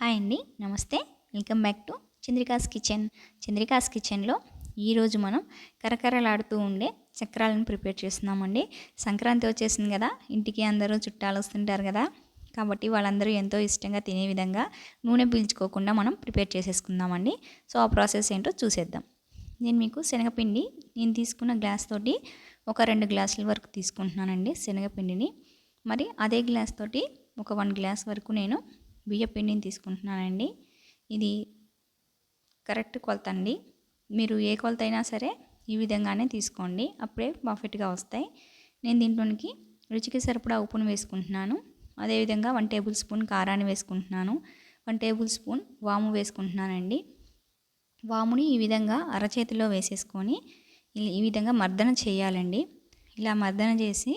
Hi అండి నమస్తే. Welcome back to Chandrika's kitchen. Chandrika's కిచెన్లో ఈరోజు మనం కరకరలాడుతూ ఉండే చక్రాలను ప్రిపేర్ చేస్తున్నామండి. సంక్రాంతి వచ్చేసింది కదా ఇంటికి అందరూ చుట్టాలు వస్తుంటారు కదా. కాబట్టి వాళ్ళందరూ ఎంతో ఇష్టంగా తినే విధంగా నూనె పీల్చుకోకుండా మనం ప్రిపేర్ చేసేసుకుందామండి. సో ఆ ప్రాసెస్ ఏంటో చూసేద్దాం. నేను మీకు శనగపిండి నేను తీసుకున్న గ్లాస్ తోటి ఒక రెండు గ్లాసుల వరకు తీసుకుంటున్నానండి శనగపిండిని. మరి అదే గ్లాస్ తోటి ఒక వన్ గ్లాస్ వరకు నేను బియ్యపిండిని తీసుకుంటున్నానండి. ఇది కరెక్ట్ కొలత అండి. మీరు ఏ కొలత అయినా సరే ఈ విధంగానే తీసుకోండి. అప్పుడే పర్ఫెక్ట్గా వస్తాయి. నేను దీంట్లోనికి రుచికి సరిపడా ఉప్పును వేసుకుంటున్నాను. అదేవిధంగా వన్ టేబుల్ స్పూన్ కారాన్ని వేసుకుంటున్నాను. వన్ టేబుల్ స్పూన్ వాము వేసుకుంటున్నానండి. వాముని ఈ విధంగా అరచేతిలో వేసేసుకొని ఈ విధంగా మర్దన చేయాలండి. ఇలా మర్దన చేసి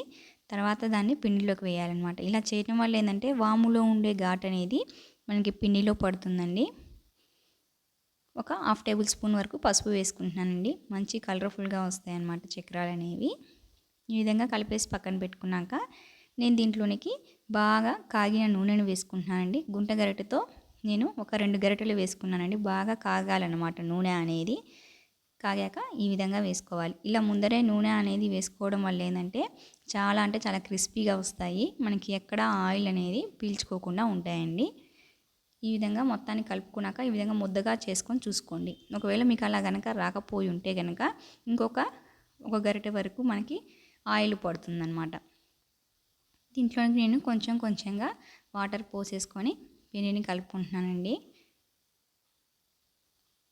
తర్వాత దాన్ని పిండిలోకి వేయాలన్నమాట. ఇలా చేయడం వల్ల ఏంటంటే వాములో ఉండే ఘాట్ అనేది మనకి పిండిలో పడుతుందండి. ఒక హాఫ్ టేబుల్ స్పూన్ వరకు పసుపు వేసుకుంటున్నానండి. మంచి కలర్ఫుల్గా వస్తాయన్నమాట చక్రాలు అనేవి. ఈ విధంగా కలిపేసి పక్కన పెట్టుకున్నాక నేను దీంట్లోనికి బాగా కాగిన నూనెను వేసుకుంటున్నానండి. గుంట గరిటెతో నేను ఒక రెండు గరిటెలు వేసుకున్నానండి. బాగా కాగాలన్నమాట నూనె అనేది. కాగాక ఈ విధంగా వేసుకోవాలి. ఇలా ముందరే నూనె అనేది వేసుకోవడం వల్ల ఏంటంటే చాలా అంటే చాలా క్రిస్పీగా వస్తాయి. మనకి ఎక్కడ ఆయిల్ అనేది పీల్చుకోకుండా ఉంటాయండి. ఈ విధంగా మొత్తాన్ని కలుపుకున్నాక ఈ విధంగా ముద్దగా చేసుకొని చూసుకోండి. ఒకవేళ మీకు అలా కనుక రాకపోయి ఉంటే కనుక ఇంకొక ఒక గరిటె వరకు మనకి ఆయిల్ పడుతుందన్నమాట. దీంట్లోకి నేను కొంచెం కొంచెంగా వాటర్ పోసేసుకొని పిండిని కలుపుకుంటున్నానండి.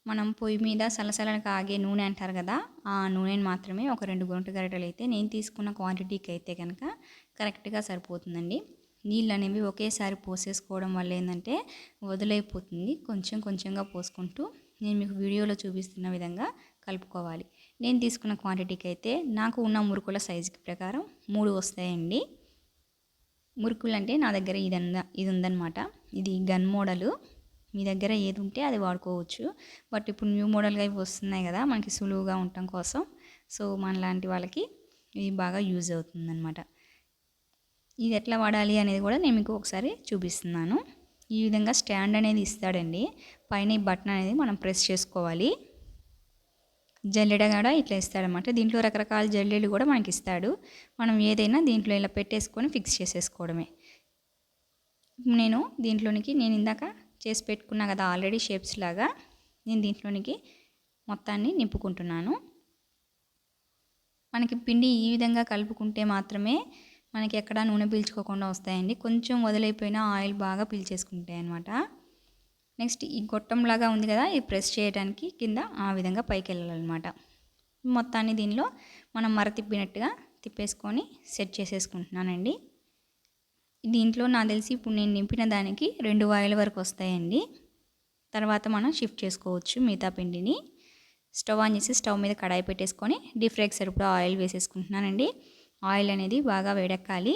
మనం పొయ్యి మీద సలసల కాగే నూనె అంటారు కదా ఆ నూనెని మాత్రమే ఒక రెండు గుంట గరిటెలు అయితే నేను తీసుకున్న క్వాంటిటీకి అయితే కనుక కరెక్ట్గా సరిపోతుందండి. నీళ్ళు అనేవి ఒకేసారి పోసేసుకోవడం వల్ల ఏంటంటే వదిలైపోతుంది. కొంచెం కొంచెంగా పోసుకుంటూ నేను మీకు వీడియోలో చూపిస్తున్న విధంగా కలుపుకోవాలి. నేను తీసుకున్న క్వాంటిటీకి అయితే నాకు ఉన్న మురుకుల సైజుకి ప్రకారం మూడు వస్తాయండి. మురుకులు అంటే నా దగ్గర ఇది ఇది ఉందన్నమాట ఇది గన్ మోడలు. మీ దగ్గర ఏది ఉంటే అది వాడుకోవచ్చు. బట్ ఇప్పుడు న్యూ మోడల్గా ఇవి వస్తున్నాయి కదా మనకి సులువుగా ఉండటం కోసం. సో మన లాంటి వాళ్ళకి ఇది బాగా యూజ్ అవుతుందన్నమాట. ఇది ఎట్లా వాడాలి అనేది కూడా నేను మీకు ఒకసారి చూపిస్తున్నాను. ఈ విధంగా స్టాండ్ అనేది ఇస్తాడండి. పైన ఈ బటన్ అనేది మనం ప్రెస్ చేసుకోవాలి. జల్లెడ కూడా ఇట్లా ఇస్తాడనమాట దీంట్లో రకరకాల జల్లెలు కూడా మనకి ఇస్తాడు. మనం ఏదైనా దీంట్లో ఇలా పెట్టేసుకొని ఫిక్స్ చేసేసుకోవడమే. నేను దీంట్లోనికి నేను ఇందాక చేసి పెట్టుకున్నా కదా ఆల్రెడీ షేప్స్ లాగా నేను దీంట్లోనికి మొత్తాన్ని నింపుకుంటున్నాను. మనకి పిండి ఈ విధంగా కలుపుకుంటే మాత్రమే మనకి ఎక్కడ నూనె పీల్చుకోకుండా వస్తాయండి. కొంచెం వదిలైపోయినా ఆయిల్ బాగా పీల్చేసుకుంటాయి అనమాట నెక్స్ట్ ఈ గొట్టంలాగా ఉంది కదా ఇది ప్రెస్ చేయడానికి కింద ఆ విధంగా పైకి వెళ్ళాలన్నమాట. మొత్తాన్ని దీనిలో మనం మర తిప్పినట్టుగా తిప్పేసుకొని సెట్ చేసేసుకుంటున్నానండి. దీంట్లో నాకు తెలిసి ఇప్పుడు నేను నింపిన దానికి రెండు వాయిల వరకు వస్తాయండి. తర్వాత మనం షిఫ్ట్ చేసుకోవచ్చు మిగతా పిండిని. స్టవ్ ఆన్ చేసి స్టవ్ మీద కడాయి పెట్టేసుకొని డీప్ ఫ్రైకి సరిపడా ఆయిల్ వేసేసుకుంటున్నానండి. ఆయిల్ అనేది బాగా వేడెక్కాలి.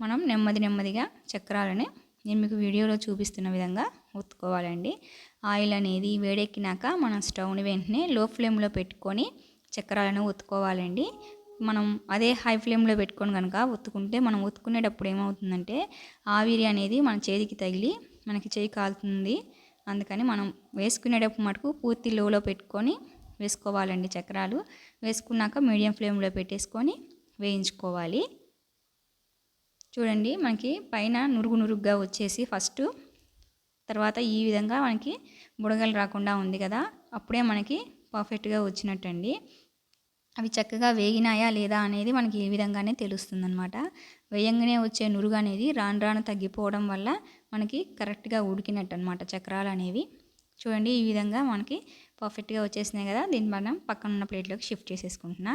మనం నెమ్మది నెమ్మదిగా చక్రాలని నేను మీకు వీడియోలో చూపిస్తున్న విధంగా ఒత్తుకోవాలండి. ఆయిల్ అనేది వేడెక్కినాక మనం స్టవ్ని వెంటనే లో ఫ్లేమ్లో పెట్టుకొని చక్రాలను ఒత్తుకోవాలండి. మనం అదే హై ఫ్లేమ్లో పెట్టుకొని కనుక ఒత్తుకుంటే మనం ఒత్తుకునేటప్పుడు ఏమవుతుందంటే ఆవిరి అనేది మన చేతికి తగిలి మనకి చేయి కాలుతుంది. అందుకని మనం వేసుకునేటప్పుడు మటుకు పూర్తి లోలో పెట్టుకొని వేసుకోవాలండి చక్రాలు. వేసుకున్నాక మీడియం ఫ్లేమ్లో పెట్టేసుకొని వేయించుకోవాలి. చూడండి మనకి పైన నురుగు నురుగ్గా వచ్చేసి ఫస్ట్ తర్వాత ఈ విధంగా మనకి బుడగలు రాకుండా ఉంది కదా అప్పుడే మనకి పర్ఫెక్ట్గా వచ్చినట్టండి. అవి చక్కగా వేగినాయా లేదా అనేది మనకి ఈ విధంగానే తెలుస్తుందన్నమాట. వేయంగానే వచ్చే నురుగు అనేది రాను రాను తగ్గిపోవడం వల్ల మనకి కరెక్ట్గా ఉడికినట్టు అనమాట చక్రాలు అనేవి. చూడండి ఈ విధంగా మనకి పర్ఫెక్ట్గా వచ్చేసినాయి కదా దీన్ని మనం పక్కన ఉన్న ప్లేట్లోకి షిఫ్ట్ చేసేసుకుంటున్నా.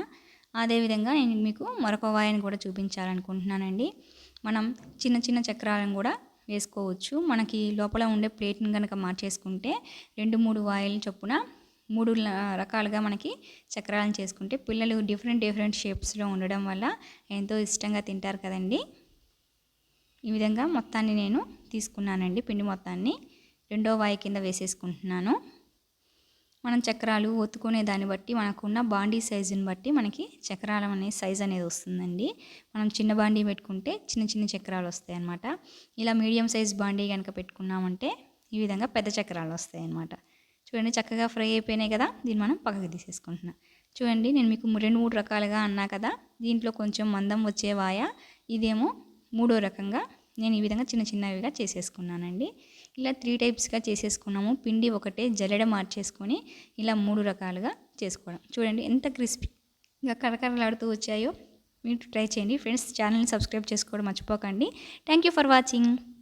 అదేవిధంగా నేను మీకు మరొక వాయిని కూడా చూపించాలనుకుంటున్నానండి. మనం చిన్న చిన్న చక్రాలను కూడా వేసుకోవచ్చు. మనకి లోపల ఉండే ప్లేట్ని కనుక మార్చేసుకుంటే రెండు మూడు వాయిల్ చొప్పున మూడు రకాలుగా మనకి చక్రాలను చేసుకుంటే పిల్లలు డిఫరెంట్ డిఫరెంట్ షేప్స్లో ఉండడం వల్ల ఎంతో ఇష్టంగా తింటారు కదండి. ఈ విధంగా మొత్తాన్ని నేను తీసుకున్నానండి పిండి మొత్తాన్ని. రెండో వాయి కింద వేసేసుకుంటున్నాను. మనం చక్రాలు ఒత్తుకునే దాన్ని బట్టి మనకున్న బాండీ సైజుని బట్టి మనకి చక్రాలు అనే సైజ్ అనేది వస్తుందండి. మనం చిన్న బాండీ పెట్టుకుంటే చిన్న చిన్న చక్రాలు వస్తాయి అన్నమాట ఇలా మీడియం సైజ్ బాండీ కనుక పెట్టుకున్నామంటే ఈ విధంగా పెద్ద చక్రాలు వస్తాయి అన్నమాట చూడండి చక్కగా ఫ్రై అయిపోయినాయి కదా దీన్ని మనం పక్కకి తీసేసుకుంటున్నాం. చూడండి నేను మీకు రెండు మూడు రకాలుగా అన్నా కదా దీంట్లో కొంచెం మందం వచ్చే వాయ ఇదేమో మూడో రకంగా నేను ఈ విధంగా చిన్న చిన్నవిగా చేసేసుకున్నానండి. ఇలా త్రీ టైప్స్గా చేసేసుకున్నాము. పిండి ఒకటే జల్లెడ మార్చేసుకొని ఇలా మూడు రకాలుగా చేసుకోవడం. చూడండి ఎంత క్రిస్పీగా కరకరలాడుతూ వచ్చాయో మీరు ట్రై చేయండి. ఫ్రెండ్స్ ఛానల్ని సబ్స్క్రైబ్ చేసుకోవడం మర్చిపోకండి. Thank you for watching.